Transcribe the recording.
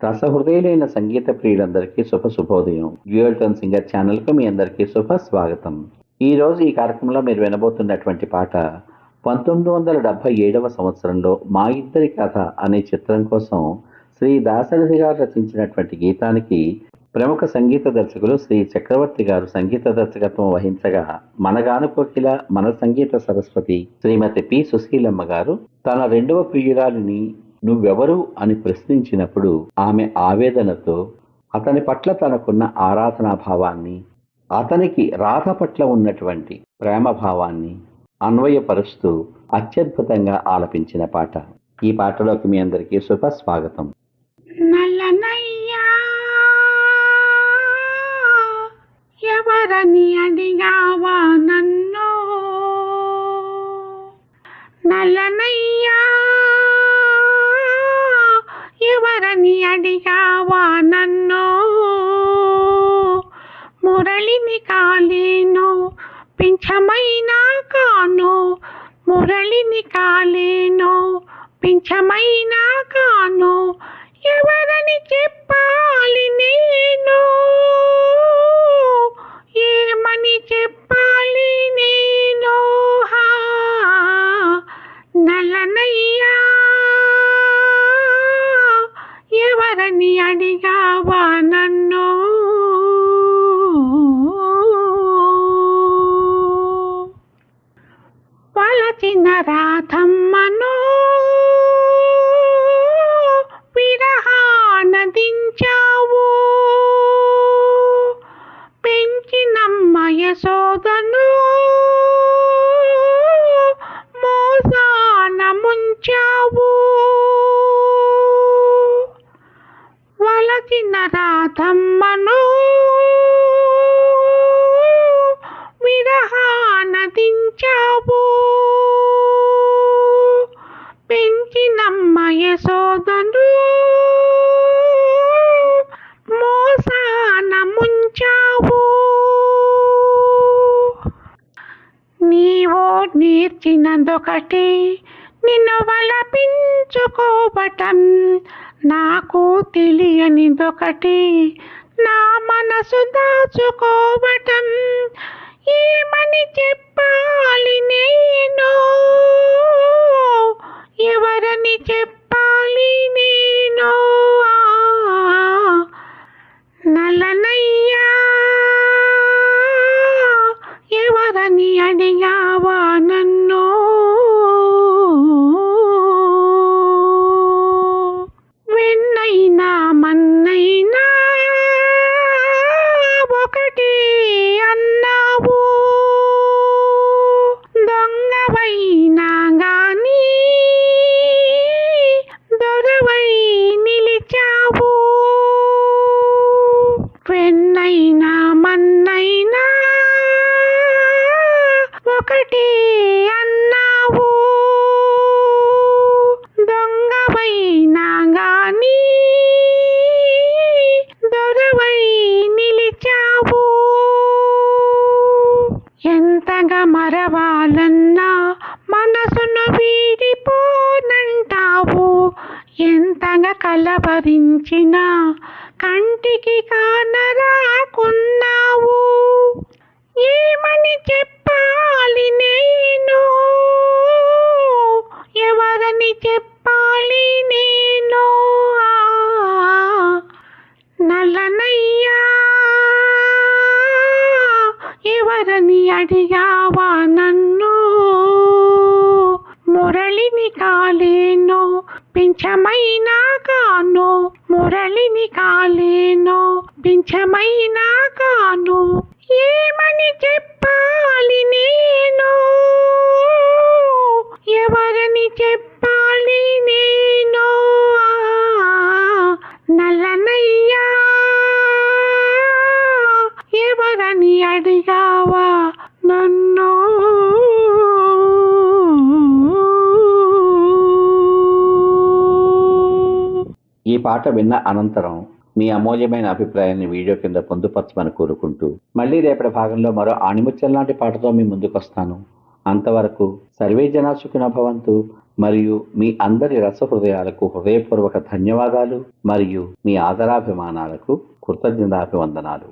రసహృదయులైన సంగీత ప్రియులందరికీ శుభ శుభోదయం. Dual tone singer ఛానల్కు మీ అందరికీ శుభ స్వాగతం. ఈరోజు ఈ కార్యక్రమంలో మీరు వినబోతున్నటువంటి పాట పంతొమ్మిది వందల డెబ్బై ఏడవ సంవత్సరంలో మా ఇద్దరి కథ అనే చిత్రం కోసం శ్రీ దాసరథి గారు రచించినటువంటి గీతానికి ప్రముఖ సంగీత దర్శకులు శ్రీ చక్రవర్తి గారు సంగీత దర్శకత్వం వహించగా మనగాను కోకిల మన సంగీత సరస్వతి శ్రీమతి పి సుశీలమ్మ గారు తన రెండవ ప్రియురాలిని నువ్వెవరు అని ప్రశ్నించినప్పుడు ఆమె ఆవేదనతో అతని పట్ల తనకున్న ఆరాధనా భావాన్ని అతనికి రాధ పట్ల ఉన్నటువంటి ప్రేమ భావాన్ని అన్వయపరుస్తూ అత్యద్భుతంగా ఆలపించిన పాట. ఈ పాటలోకి మీ అందరికీ శుభ స్వాగతం ఎవరని అడిగావా నన్ను? నల్లనయ్య పింఛమైనా కాను మురళిని కాలేను పింఛమైనా కాను ఎవరని చెప్పాలి నేను? ఏమని చెప్పాలి నేను? హా, నల్లనయ్యా ఎవరని అడిగావా? వలచిన రాధమ్మను విరహానదించావు. పెంచినమ్మ యశోదను మోసాన ముంచావు. వలసిన రాధమ్మను యశోదను మోసాన ముంచావు. నీవో నేర్చినందొకటి నిన్ను వలపించుకోవటం నాకు తెలియనిదొకటి నా మనసు దాచుకోవటం ఏమని చెప్పాలి నేను? ఎవరని చెప్ప ఎవరని అడిగావా ఒకటి అన్నావు. దొంగవైనా గాని దొరవై నిలిచావు. ఎంతగా మరవాలన్నా మనసును వీడిపోనంటావు. ఎంతగా కలవరించినా కంటికి కానరా అడిగావా నన్ను. మురళిని కాలేను పింఛమైనా కాను మురళిని కాలేను పింఛమైనా కాను ఏమని చెప్పాలి నేను? ఎవరని చెప్పాలి నేను? ఆ, నల్లనయ్యా. ఎవరని అడిగావా? నన్ను. ఈ పాట విన్న అనంతరం మీ అమూల్యమైన అభిప్రాయాన్ని వీడియో కింద పొందుపరచమని కోరుకుంటూ మళ్ళీ రేపటి భాగంలో మరో ఆణిముత్యం లాంటి పాటతో మీ ముందుకొస్తాను. అంతవరకు సర్వే జనా భవంతు. మరియు మీ అందరి రసహృదయాలకు హృదయపూర్వక ధన్యవాదాలు. మరియు మీ ఆదరాభిమానాలకు కృతజ్ఞతాభివందనాలు.